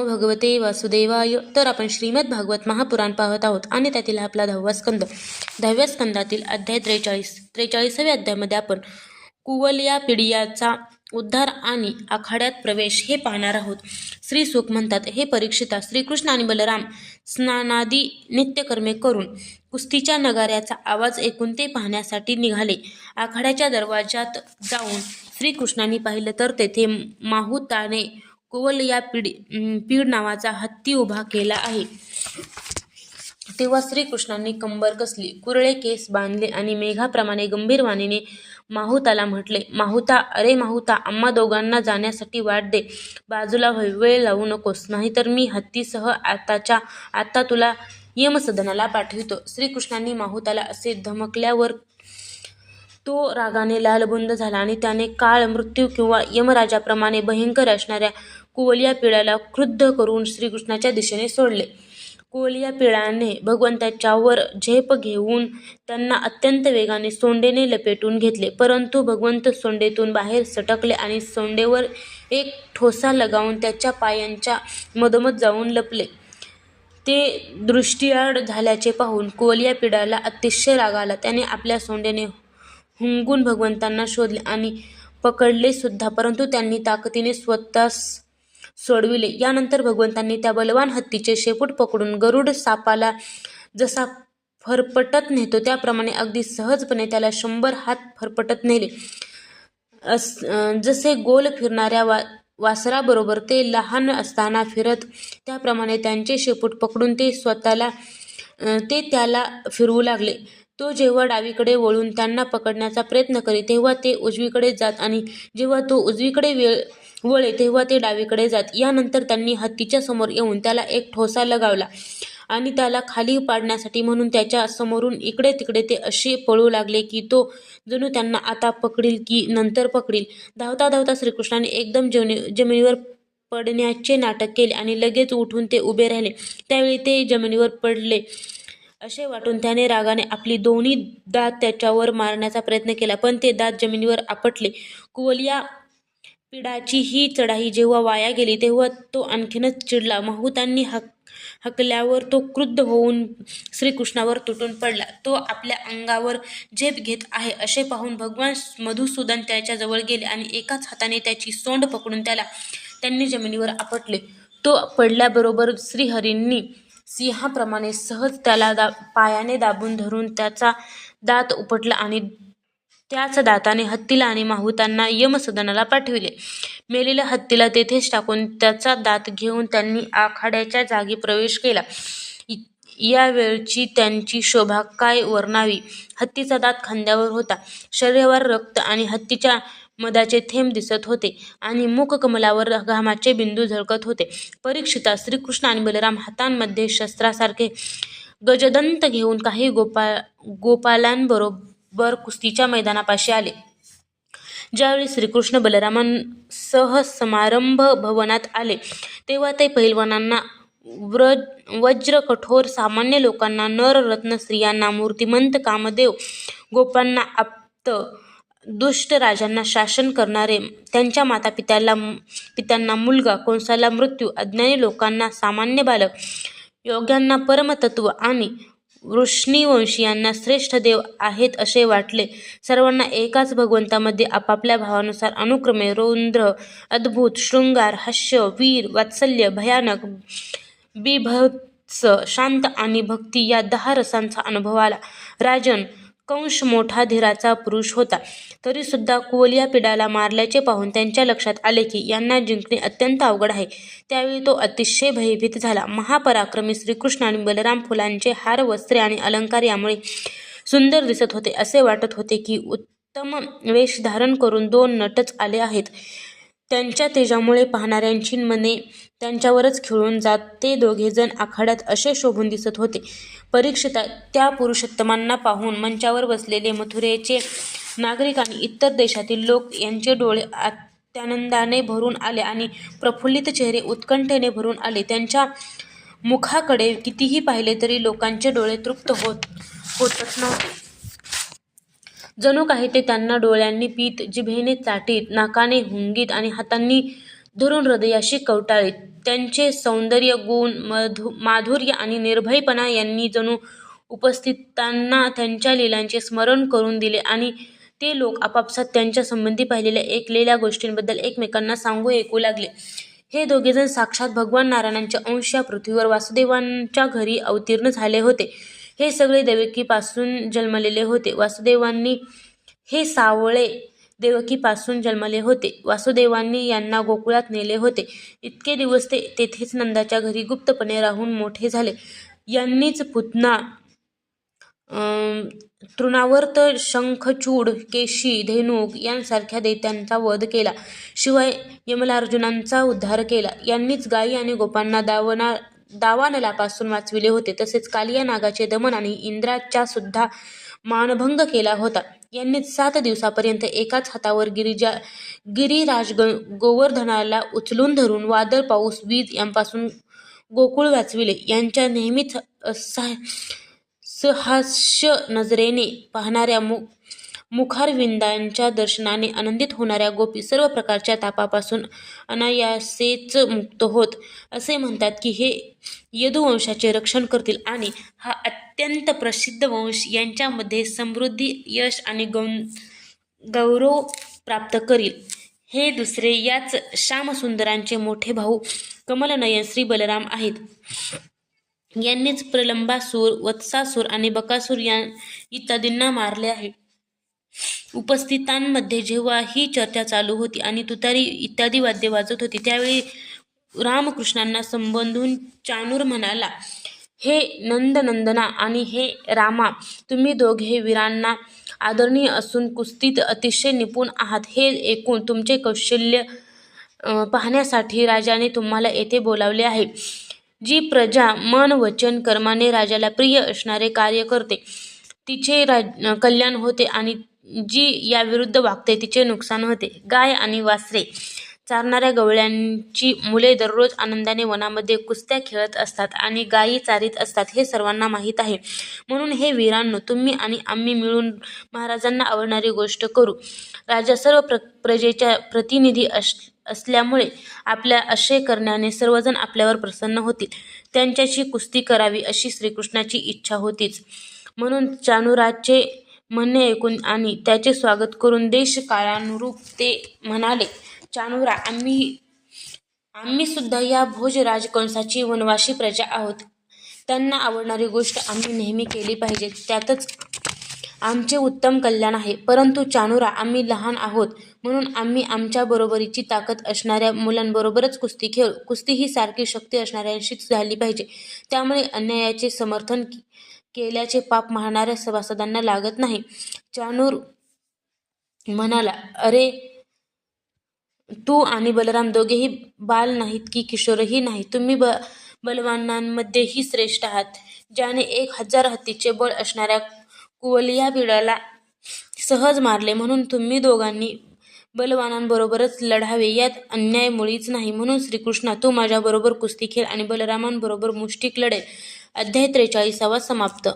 नमो भगवते वासुदेवाय. तर आपण श्रीमद भागवत महापुराण पाहत आहोत आणि त्यातील आपला दहावा स्कंद. दहाव्या स्कंदातील अध्याय त्रेचाळीस. त्रेचाळीसाव्या अध्यायामध्ये आपण कुवलिया पिडियाचा उद्धार आणि आखाड्यात प्रवेश हे पाहणार आहोत. श्री सुख म्हणतात हे परीक्षिता श्रीकृष्ण आणि बलराम स्नानादी नित्यकर्मे करून कुस्तीच्या नगाऱ्याचा आवाज ऐकून ते पाहण्यासाठी निघाले. आखाड्याच्या दरवाजात जाऊन श्रीकृष्णांनी पाहिलं तर तेथे माहुताने कोवल या पीड पीड नावाचा हत्ती उभा केला आहे. तेव्हा श्रीकृष्णांनी कंबर कसली कुरळे केस बांधले आणि मेघाप्रमाणे गंभीर वाणीने माहुताला म्हटले माहुता अरे माहुता आम्हा दोघांना जाण्यासाठी वाट दे. बाजूला होय वेळ लावू नकोस नाहीतर मी हत्तीसह आताच्या आता तुला यमसदनाला पाठवितो. श्रीकृष्णांनी माहुताला असे धमकल्यावर तो रागाने लालबुंद झाला आणि त्याने काळ मृत्यू किंवा यमराजाप्रमाणे भयंकर असणाऱ्या कुवलिया पिळाला क्रुद्ध करून श्रीकृष्णाच्या दिशेने सोडले. कोलिया पिळाने भगवंताच्या वर झेप घेऊन त्यांना अत्यंत वेगाने सोंडेने लपेटून घेतले. परंतु भगवंत सोंडेतून बाहेर सटकले आणि सोंडेवर एक ठोसा लगावून त्याच्या पायांच्या मधोमध जाऊन लपले. ते दृष्टीआड झाल्याचे पाहून कोलिया पिडाला अतिशय राग आला. त्याने आपल्या सोंडेने हुंगून भगवंतांना शोधले आणि पकडले सुद्धा परंतु त्यांनी ताकदीने स्वतःस सोडविले. यानंतर भगवंतांनी त्या बलवान हत्तीचे शेपूट पकडून गरुड सापाला जसा फरफटत नेतो त्याप्रमाणे अगदी सहजपणे त्याला शंभर हात फरफटत नेले. अस जसे गोल फिरणाऱ्या वा वासराबरोबर ते लहान असताना फिरत त्याप्रमाणे त्यांचे शेपूट पकडून ते स्वतःला ते त्याला फिरवू लागले. तो जेव्हा डावीकडे वळून त्यांना पकडण्याचा प्रयत्न करी तेव्हा ते उजवीकडे जात आणि जेव्हा तो उजवीकडे वेळ वळे तेव्हा ते डावीकडे जात. यानंतर त्यांनी हत्तीच्या समोर येऊन त्याला एक ठोसा लगावला आणि त्याला खाली पाडण्यासाठी म्हणून त्याच्या समोरून इकडे तिकडे ते असे पळू लागले की तो जणू त्यांना आता पकडील की नंतर पकडील. धावता धावता श्रीकृष्णाने एकदम जमिनी जमिनीवर पडण्याचे नाटक केले आणि लगेच उठून ते उभे राहिले. त्यावेळी ते जमिनीवर पडले. असे वाटून त्याने रागाने आपली दोन्ही दात त्याच्यावर मारण्याचा प्रयत्न केला पण ते दात जमिनीवर आपटले. कुवलिया पिडाची ही चढाई जेव्हा वाया गेली तेव्हा तो आणखीनच चिडला. माहुतांनी हक हकल्यावर तो क्रुद्ध होऊन श्रीकृष्णावर तुटून पडला. तो आपल्या अंगावर झेप घेत आहे असे पाहून भगवान मधुसूदन त्याच्याजवळ गेले आणि एकाच हाताने त्याची सोंड पकडून त्याला त्यांनी जमिनीवर आपटले. तो पडल्याबरोबर श्रीहरींनी सिंहाप्रमाणे सहज त्याला दा पायाने दाबून धरून त्याचा दात उपटला आणि त्याच दाताने हत्तीला आणि माहुतांना यमसदनाला पाठविले. मेलेल्या हत्तीला तेथेच टाकून त्याचा दात घेऊन त्यांनी आखाड्याच्या जागी प्रवेश केला. इ- या वेळची त्यांची शोभा काय वर्णावी? हत्तीचा दात खांद्यावर होता. शरीरावर रक्त आणि हत्तीच्या मधाचे थेंब दिसत होते आणि मुखकमलावर घामाचे बिंदू झळकत होते. परीक्षिता श्रीकृष्ण आणि बलराम हातांमध्ये शस्त्रासारखे गजदंत घेऊन काही गोपा गोपालांबरोबर कुस्तीच्या मैदानापाशी आले. ज्यावेळी श्रीकृष्ण बलरामांसह समारंभ भवनात आले तेव्हा ते पहिलवानांना व्र वज्र कठोर सामान्य लोकांना नररत्न स्त्रियांना मूर्तिमंत कामदेव गोपांना आप्त दुष्ट राजांना शासन करणारे त्यांच्या मातापित्याला पित्यांना मुलगा कोणसाला मृत्यू अज्ञानी लोकांना सामान्य बालक योग्यांना परमतत्व आणि वृष्णीवंशीयांना श्रेष्ठ देव आहेत असे वाटले. सर्वांना एकाच भगवंतामध्ये आपापल्या भावानुसार अनुक्रमे रौद्र अद्भुत शृंगार हास्य वीर वात्सल्य भयानक बिभत्स शांत आणि भक्ती या दहा रसांचा अनुभव आला. राजन कंश मोठा धीराचा पुरुष होता. तरीसुद्धा कुवलिया पिडाला मारल्याचे पाहून त्यांच्या लक्षात आले की यांना जिंकणे अत्यंत अवघड आहे. त्यावेळी तो अतिशय भयभीत झाला. महापराक्रमी श्रीकृष्ण आणि बलराम फुलांचे हार वस्त्रे आणि अलंकार यामुळे सुंदर दिसत होते. असे वाटत होते की उत्तम वेश धारण करून दोन नटच आले आहेत. त्यांच्या तेजामुळे पाहणाऱ्यांची मने त्यांच्यावरच खिळून जात. ते दोघेजण आखाड्यात असे शोभून दिसत होते. परीक्षिता त्या पुरुषोत्तमांना पाहून मंचावर बसलेले मथुरेचे नागरिक आणि इतर देशातील लोक यांचे डोळे अत्यानंदाने भरून आले आणि प्रफुल्लित चेहरे उत्कंठेने भरून आले. त्यांच्या मुखाकडे कितीही पाहिले तरी लोकांचे डोळे तृप्त होत होतच नव्हते. जणू काही ते त्यांना डोळ्यांनी पीत जिभेने चाटीत नाकाने हुंगीत आणि हातांनी धरून हृदयाशी कवटाळीत. त्यांचे सौंदर्य गुण मधु माधुर्य आणि निर्भयपणा यांनी जणू उपस्थितांना त्यांच्या लीलांचे स्मरण करून दिले आणि ते लोक आपापसात त्यांच्या संबंधी पाहिलेल्या ऐकलेल्या गोष्टींबद्दल एकमेकांना सांगू ऐकू लागले. हे दोघेजण साक्षात भगवान नारायणांचे अंश या पृथ्वीवर वासुदेवांच्या घरी अवतीर्ण झाले होते. हे सगळे देवकीपासून जन्मलेले होते. वासुदेवांनी हे सावळे देवकीपासून जन्मले होते. वासुदेवांनी यांना गोकुळात नेले होते. इतके दिवस ते तेथेच नंदाच्या घरी गुप्तपणे राहून मोठे झाले. यांनीच पुतना तृणावर्त शंखचूड केशी धेनुक यांसारख्या देत्यांचा वध केला. शिवाय यमलार्जुनांचा उद्धार केला. यांनीच गायी आणि गोपांना दावना दावानलापासून वाचविले होते. तसेच कालिया नागाचे दमन आणि इंद्राच्या सुद्धा मानभंग केला होता. यांनीच सात दिवसापर्यंत एकाच हातावर गिरिजा गिरिराज ग गोवर्धनाला उचलून धरून वादळ पाऊस वीज यांपासून गोकुळ वाचविले. यांच्या नेहमीच सहास्य नजरेने पाहणाऱ्या मु मुखारविंदांच्या दर्शनाने आनंदित होणाऱ्या गोपी सर्व प्रकारच्या तापापासून अनायासेच मुक्त होत. असे म्हणतात की हे यदुवंशाचे रक्षण करतील आणि हा अत्यंत प्रसिद्ध वंश यांच्यामध्ये समृद्धी यश आणि गौ गौरव प्राप्त करील. हे दुसरे याच श्यामसुंदरांचे मोठे भाऊ कमलनयन श्री बलराम आहेत. यांनीच प्रलंबासूर वत्सासूर आणि बकासूर या इत्यादींना मारले आहे. उपस्थितांमध्ये जेव्हा ही चर्चा चालू होती आणि तुतारी इत्यादी वाद्य वाजत होती त्यावेळी रामकृष्णांना संबोधून चानूर म्हणाला हे नंदनंदना आणि हे रामा तुम्ही दोघे वीरांना आदरणीय असून कुस्तीत अतिशय निपुण आहात. हे ऐकून तुमचे कौशल्य पाहण्यासाठी राजाने तुम्हाला येथे बोलावले आहे. जी प्रजा मन वचन कर्माने राजाला प्रिय असणारे कार्य करते तिचे राज कल्याण होते आणि जी याविरुद्ध वागते तिचे नुकसान होते. गाय आणि वासरे चारणाऱ्या गवळ्यांची मुले दररोज आनंदाने वनामध्ये कुस्त्या खेळत असतात आणि गायी चारित असतात हे सर्वांना माहीत आहे. म्हणून हे वीरांनो तुम्ही आणि आम्ही मिळून महाराजांना आवडणारी गोष्ट करू. राजा सर्व प्र प्रजेच्या प्रतिनिधी अस असल्यामुळे आपल्या असे करण्याने सर्वजण आपल्यावर प्रसन्न होतील. त्यांच्याशी कुस्ती करावी अशी श्रीकृष्णाची इच्छा होतीच. म्हणून चानुराचे म्हणणे ऐकून आणि त्याचे स्वागत करून देश काळानुरूप ते म्हणाले चाणुरा आम्ही आम्ही सुद्धा या भोज राजकंसाची वनवाशी प्रजा आहोत. त्यांना आवडणारी गोष्ट आम्ही नेहमी केली पाहिजे. त्यातच आमचे उत्तम कल्याण आहे. परंतु चाणुरा आम्ही लहान आहोत. म्हणून आम्ही आमच्या बरोबरीची ताकद असणाऱ्या मुलांबरोबरच कुस्ती खेळू कुस्ती ही सारखी शक्ती असणाऱ्यांशीच झाली पाहिजे. त्यामुळे अन्यायाचे समर्थन केल्याचे पाप मारणाऱ्या सभासदांना लागत नाही. चाणूर म्हणाला अरे तू आणि बलराम दोघेही बाल नाहीत की किशोरही नाही तुम्ही ब बलवानांमध्येही श्रेष्ठ आहात. ज्याने एक हजार हत्तीचे बळ असणाऱ्या कुवलिया बिडाला सहज मारले. म्हणून तुम्ही दोघांनी बलवानांबरोबरच लढावे. यात अन्याय मुळीच नाही. म्हणून श्रीकृष्णा तू माझ्याबरोबर कुस्ती खेळ आणि बलरामांबरोबर मुष्टिक लढेल अध्याय त्रेचाळीसावा समाप्त.